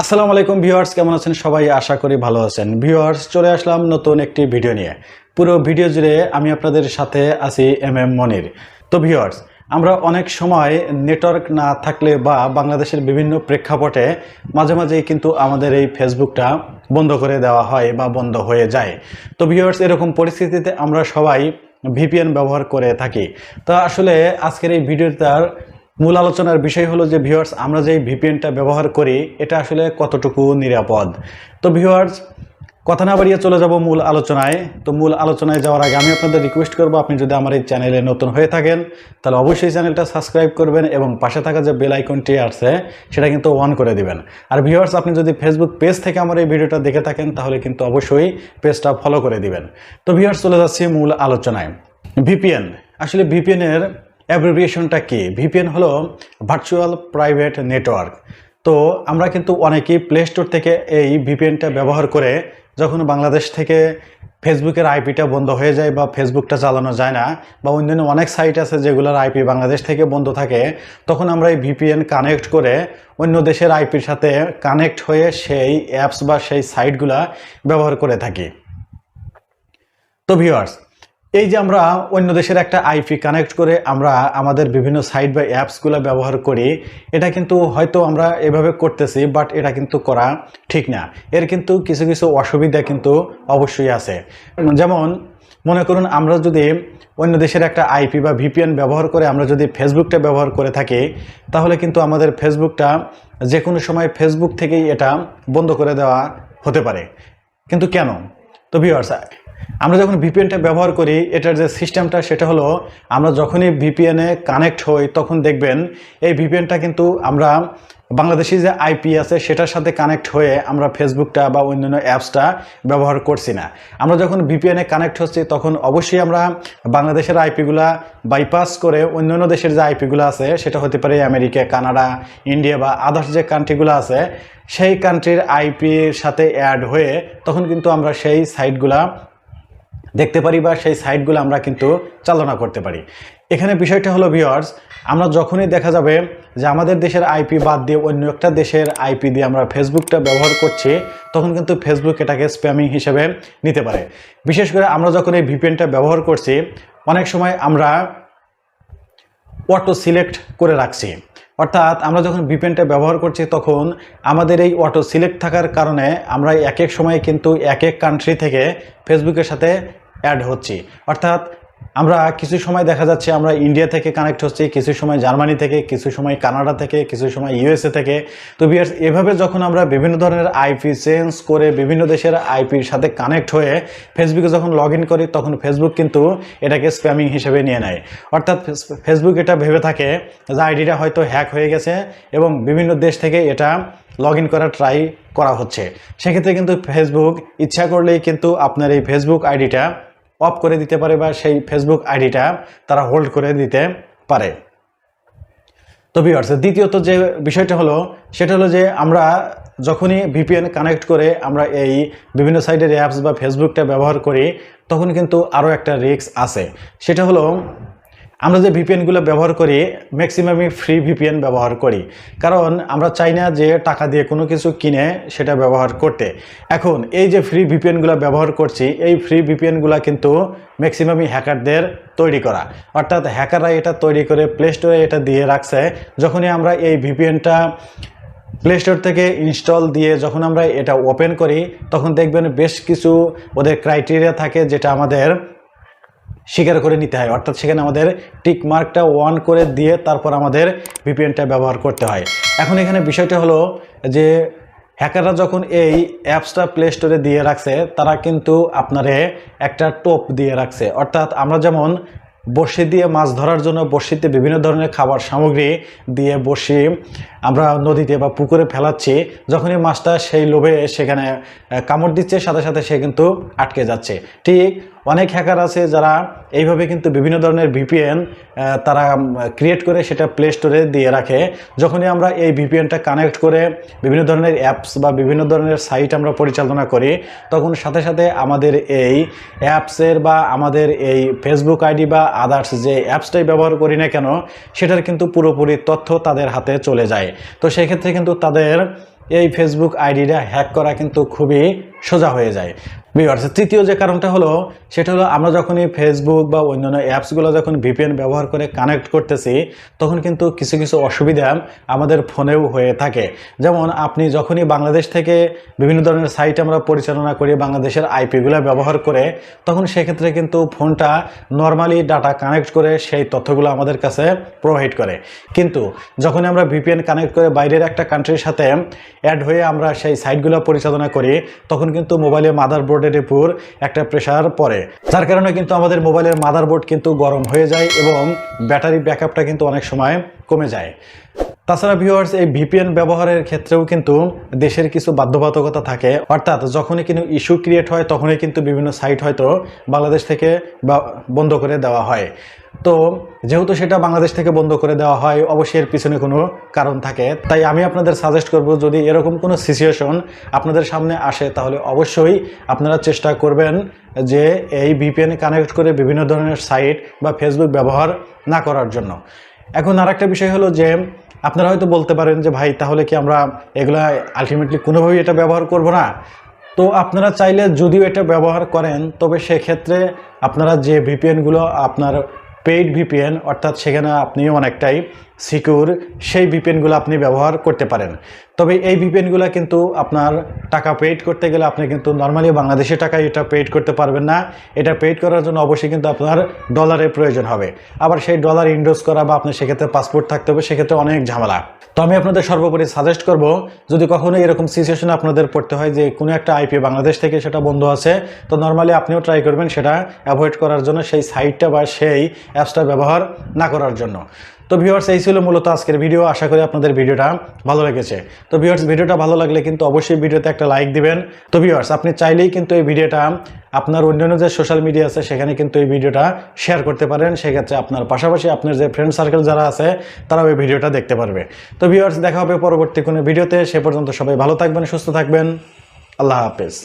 আসসালামু আলাইকুম ভিউয়ার্স, কেমন আছেন সবাই? আশা করি ভালো আছেন। ভিউয়ার্স, চলে আসলাম নতুন একটি ভিডিও নিয়ে। পুরো ভিডিও জুড়ে আমি আপনাদের সাথে আছি এম এম মনির। তো ভিউয়ার্স, আমরা অনেক সময় নেটওয়ার্ক না থাকলে বা বাংলাদেশের বিভিন্ন প্রেক্ষাপটে মাঝে মাঝেই কিন্তু আমাদের এই ফেসবুকটা বন্ধ করে দেওয়া হয় বা বন্ধ হয়ে যায়। তো ভিউয়ার্স, এরকম পরিস্থিতিতে আমরা সবাই ভিপিএন ব্যবহার করে থাকি। তো আসলে আজকের এই ভিডিওটার মূল আলোচনার বিষয় হলো যে ভিউয়ার্স আমরা যে ভিপিএনটা ব্যবহার করি, এটা আসলে কতটুকু নিরাপদ? তো ভিউয়ার্স কথা না বাড়িয়ে চলে যাব মূল আলোচনায়। তো মূল আলোচনায় যাওয়ার আগে আমি আপনাদের রিকোয়েস্ট করব, আপনি যদি আমার এই চ্যানেলে নতুন হয়ে থাকেন, তাহলে অবশ্যই চ্যানেলটা সাবস্ক্রাইব করবেন এবং পাশে থাকা যে বেল আইকনটি আছে, সেটা কিন্তু অন করে দিবেন। আর ভিউয়ার্স আপনি যদি ফেসবুক পেজ থেকে আমার এই ভিডিওটা দেখে থাকেন, তাহলে কিন্তু অবশ্যই পেজটা ফলো করে দিবেন। তো ভিউয়ার্স চলে যাচ্ছি মূল আলোচনায়। ভিপিএন আসলে ভিপিএনের অ্যাব্রিভিয়েশনটা কি? ভিপিএন হলো ভার্চুয়াল প্রাইভেট নেটওয়ার্ক তো আমরা কিন্তু অনেকেই প্লে স্টোর থেকে এই ভিপিএনটা ব্যবহার করে যখন বাংলাদেশ থেকে ফেসবুকের আইপিটা বন্ধ হয়ে যায় বা ফেসবুকটা চালানো যায় না বা অন্যান্য অনেক সাইট আছে যেগুলোর আইপি বাংলাদেশ থেকে বন্ধ থাকে, তখন আমরা এই ভিপিএন কানেক্ট করে অন্য দেশের আইপির সাথে কানেক্ট হয়ে সেই অ্যাপস বা সেই সাইটগুলা ব্যবহার করে থাকি। তো ভিউয়ার্স এই যে আমরা অন্য দেশের একটা আইপি কানেক্ট করে আমরা আমাদের বিভিন্ন সাইট বা অ্যাপসগুলো ব্যবহার করি, এটা কিন্তু হয়তো আমরা এভাবে করতেছি বাট এটা কিন্তু করা ঠিক না। এর কিন্তু কিছু কিছু অসুবিধা কিন্তু অবশ্যই আছে। যেমন, মনে করুন আমরা যদি অন্য দেশের একটা আইপি বা ভিপিএন ব্যবহার করে আমরা যদি ফেসবুকটা ব্যবহার করে থাকি, তাহলে কিন্তু আমাদের ফেসবুকটা যে কোনো সময় ফেসবুক থেকেই এটা বন্ধ করে দেওয়া হতে পারে। কিন্তু কেন? তো ভিউয়ার্স আমরা যখন ভিপিএনটা ব্যবহার করি, এটার যে সিস্টেমটা সেটা হলো, আমরা যখনই ভিপিএনে কানেক্ট হই, তখন দেখবেন এই ভিপিএনটা কিন্তু আমরা বাংলাদেশি যে আইপি আছে, সেটার সাথে কানেক্ট হয়ে আমরা ফেসবুকটা বা অন্যান্য অ্যাপসটা ব্যবহার করছি না। আমরা যখন ভিপিএনে কানেক্ট হচ্ছি, তখন অবশ্যই আমরা বাংলাদেশের আইপিগুলা বাইপাস করে অন্যান্য দেশের যে আইপিগুলো আছে, সেটা হতে পারে আমেরিকা, কানাডা, ইন্ডিয়া বা আদার্স যে কান্ট্রিগুলো আছে, সেই কান্ট্রির আইপির সাথে অ্যাড হয়ে তখন কিন্তু আমরা সেই সাইটগুলা দেখতে পারি বা সেই সাইটগুলো আমরা কিন্তু চালনা করতে পারি। এখানে বিষয়টা হলো ভিওয়ার্স আমরা যখনই দেখা যাবে যে আমাদের দেশের আইপি বাদ দিয়ে অন্য একটা দেশের আইপি দিয়ে আমরা ফেসবুকটা ব্যবহার করছি, তখন কিন্তু ফেসবুক এটাকে স্প্যামিং হিসেবে নিতে পারে। বিশেষ করে আমরা যখন এই ভিপিএনটা ব্যবহার করছি, অনেক সময় আমরা অটো সিলেক্ট করে রাখছি। অর্থাৎ আমরা যখন ভিপিএনটা ব্যবহার করছি, তখন আমাদের এই অটো সিলেক্ট থাকার কারণে আমরা এক এক সময় কিন্তু এক এক কান্ট্রি থেকে ফেসবুকের সাথে অ্যাড হচ্ছি। অর্থাৎ আমরা কিছু সময় দেখা যাচ্ছে আমরা ইন্ডিয়া থেকে কানেক্ট হচ্ছি, কিছু সময় জার্মানি থেকে, কিছু সময় কানাডা থেকে, কিছু সময় ইউএসএ থেকে। তো বিয়ার্স এভাবে যখন আমরা বিভিন্ন ধরনের আইপি চেঞ্জ করে বিভিন্ন দেশের আইপির সাথে কানেক্ট হয়ে ফেসবুকে যখন লগ করি, তখন ফেসবুক কিন্তু এটাকে স্প্যামিং হিসেবে নিয়ে নেয়। অর্থাৎ ফেসবুক এটা ভেবে থাকে যে আইডিটা হয়তো হ্যাক হয়ে গেছে এবং বিভিন্ন দেশ থেকে এটা লগ ইন করার ট্রাই করা হচ্ছে। সেক্ষেত্রে কিন্তু ফেসবুক ইচ্ছা করলেই কিন্তু আপনার এই ফেসবুক আইডিটা অফ করে দিতে পারে বা সেই ফেসবুক আইডিটা তারা হোল্ড করে দিতে পারে। তো ভিউয়ার্স দ্বিতীয়ত যে বিষয়টা হলো, সেটা হলো যে আমরা যখনই ভিপিএন কানেক্ট করে আমরা এই বিভিন্ন সাইডের অ্যাপস বা ফেসবুকটা ব্যবহার করি, তখন কিন্তু আরও একটা রিস্ক আছে। সেটা হলো আমরা যে ভিপিএনগুলো ব্যবহার করি ম্যাক্সিমামই ফ্রি ভিপিএন ব্যবহার করি। কারণ আমরা চাই না যে টাকা দিয়ে কোনো কিছু কিনে সেটা ব্যবহার করতে। এখন এই যে ফ্রি ভিপিএনগুলো ব্যবহার করছি, এই ফ্রি ভিপিএনগুলো কিন্তু ম্যাক্সিমামই হ্যাকারদের তৈরি করা। অর্থাৎ হ্যাকাররা এটা তৈরি করে প্লে স্টোরে এটা দিয়ে রাখছে। যখনই আমরা এই ভিপিএনটা প্লে স্টোর থেকে ইনস্টল দিয়ে যখন আমরা এটা ওপেন করি, তখন দেখবেন বেশ কিছু ওদের ক্রাইটেরিয়া থাকে যেটা আমাদের স্বীকার করে নিতে হয়। অর্থাৎ সেখানে আমাদের টিক মার্কটা ওয়ান করে দিয়ে তারপর আমাদের ভিপিএনটা ব্যবহার করতে হয়। এখন এখানে বিষয়টা হলো যে হ্যাকাররা যখন এই অ্যাপসটা প্লে স্টোরে দিয়ে রাখছে, তারা কিন্তু আপনারে একটা টোপ দিয়ে রাখছে। অর্থাৎ আমরা যেমন বড়শি দিয়ে মাছ ধরার জন্য বড়শিতে বিভিন্ন ধরনের খাবার সামগ্রী দিয়ে বড়শি আমরা নদীতে বা পুকুরে ফেলাচ্ছি, যখনই মাছটা সেই লোভে সেখানে কামড় দিচ্ছে, সাথে সাথে সে কিন্তু আটকে যাচ্ছে। ঠিক অনেক হ্যাকার আছে যারা এইভাবে কিন্তু বিভিন্ন ধরনের ভিপিএন তারা ক্রিয়েট করে সেটা প্লে স্টোরে দিয়ে রাখে। যখনই আমরা এই ভিপিএনটা কানেক্ট করে বিভিন্ন ধরনের অ্যাপস বা বিভিন্ন ধরনের সাইট আমরা পরিচালনা করি, তখন সাথে সাথে আমাদের এই অ্যাপসের বা আমাদের এই ফেসবুক আইডি বা আদার্স যে অ্যাপসটাই ব্যবহার করি না কেন, সেটার কিন্তু পুরোপুরি তথ্য তাদের হাতে চলে যায়। তো সেক্ষেত্রে কিন্তু তাদের এই ফেসবুক আইডিটা হ্যাক করা কিন্তু খুবই সোজা হয়ে যায়। ভিউয়ার্স তৃতীয় যে কারণটা হলো, সেটা হলো আমরা যখনই ফেসবুক বা অন্যান্য অ্যাপসগুলো যখন ভিপিএন ব্যবহার করে কানেক্ট করতেছি, তখন কিন্তু কিছু কিছু অসুবিধা আমাদের ফোনেও হয়ে থাকে। যেমন আপনি যখনই বাংলাদেশ থেকে বিভিন্ন ধরনের সাইট আমরা পরিচালনা করি, বাংলাদেশের আইপিগুলো ব্যবহার করে, তখন সেক্ষেত্রে কিন্তু ফোনটা নর্মালি ডাটা কানেক্ট করে সেই তথ্যগুলো আমাদের কাছে প্রোভাইড করে। কিন্তু যখন আমরা ভিপিএন কানেক্ট করে বাইরের একটা কান্ট্রির সাথে অ্যাড হয়ে আমরা সেই সাইটগুলো পরিচালনা করি, তখন কিন্তু মোবাইলের মাদারবোর্ডের উপর একটা প্রেশার পড়ে। যার কারণে কিন্তু আমাদের মোবাইলের মাদারবোর্ড কিন্তু গরম হয়ে যায় এবং ব্যাটারি ব্যাকআপটা কিন্তু অনেক সময় কমে যায়। তাছাড়া ভিউয়ার্স এই ভিপিএন ব্যবহারের ক্ষেত্রেও কিন্তু দেশের কিছু বাধ্যবাধকতা থাকে। অর্থাৎ যখনই কিন্তু ইস্যু ক্রিয়েট হয়, তখনই কিন্তু বিভিন্ন সাইট হয়তো বাংলাদেশ থেকে বন্ধ করে দেওয়া হয়। তো যেহেতু সেটা বাংলাদেশ থেকে বন্ধ করে দেওয়া হয়, অবশ্যই এর পিছনে কোনো কারণ থাকে। তাই আমি আপনাদের সাজেস্ট করব, যদি এরকম কোনো সিচুয়েশন আপনাদের সামনে আসে, তাহলে অবশ্যই আপনারা চেষ্টা করবেন যে এই ভিপিএন কানেক্ট করে বিভিন্ন ধরনের সাইট বা ফেসবুক ব্যবহার না করার জন্য। এখন আর একটা বিষয় হলো যে, আপনারা হয়তো বলতে পারেন যে, ভাই, তাহলে কি আমরা এগুলো আলটিমেটলি কোনোভাবেই এটা ব্যবহার করব না? তো আপনারা চাইলে যদিও এটা ব্যবহার করেন, তবে সেক্ষেত্রে আপনারা যে ভিপিএনগুলো আপনার পেইড ভিপিএন অর্থাৎ সেখানে আপনি অনেকটাই সিকিউর, সেই ভিপিএনগুলো আপনি ব্যবহার করতে পারেন। তবে এই ভিপিএনগুলো কিন্তু আপনার টাকা পেইড করতে গেলে আপনি কিন্তু নর্মালি বাংলাদেশি টাকায় এটা পেইড করতে পারবেন না। এটা পেইড করার জন্য অবশ্যই কিন্তু আপনার ডলারের প্রয়োজন হবে। আবার সেই ডলার ইনভেস করা বা আপনার সেক্ষেত্রে পাসপোর্ট থাকতে হবে, সেক্ষেত্রে অনেক ঝামেলা। তো আমি আপনাদের সর্বোপরি সাজেস্ট করব, যদি কখনো এরকম সিচুয়েশনে আপনাদের পড়তে হয় যে কোনো একটা আইপি বাংলাদেশ থেকে সেটা বন্ধ আছে, তো নর্মালি আপনিও ট্রাই করবেন সেটা অ্যাভয়েড করার জন্য সেই সাইটটা বা সেই অ্যাপসটা ব্যবহার না করার জন্য। তো ভিউয়ার্স এই ছিল মূলত আজকের ভিডিও আশা করি আপনাদের ভিডিওটা ভালো লেগেছে। তো ভিউয়ার্স ভিডিওটা ভালো লাগলে কিন্তু অবশ্যই ভিডিওতে একটা লাইক দিবেন। তো ভিউয়ার্স আপনি চাইলেই কিন্তু এই ভিডিওটা আপনার অন্যান্য যে সোশ্যাল মিডিয়া আছে, সেখানে কিন্তু এই ভিডিওটা শেয়ার করতে পারেন। সেক্ষেত্রে আপনার পাশাপাশি আপনার যে ফ্রেন্ড সার্কেল যারা আছে, তারাও এই ভিডিওটা দেখতে পারবে। তো ভিউয়ার্স দেখা হবে পরবর্তী কোনো ভিডিওতে সে পর্যন্ত সবাই ভালো থাকবেন, সুস্থ থাকবেন। আল্লাহ হাফেজ।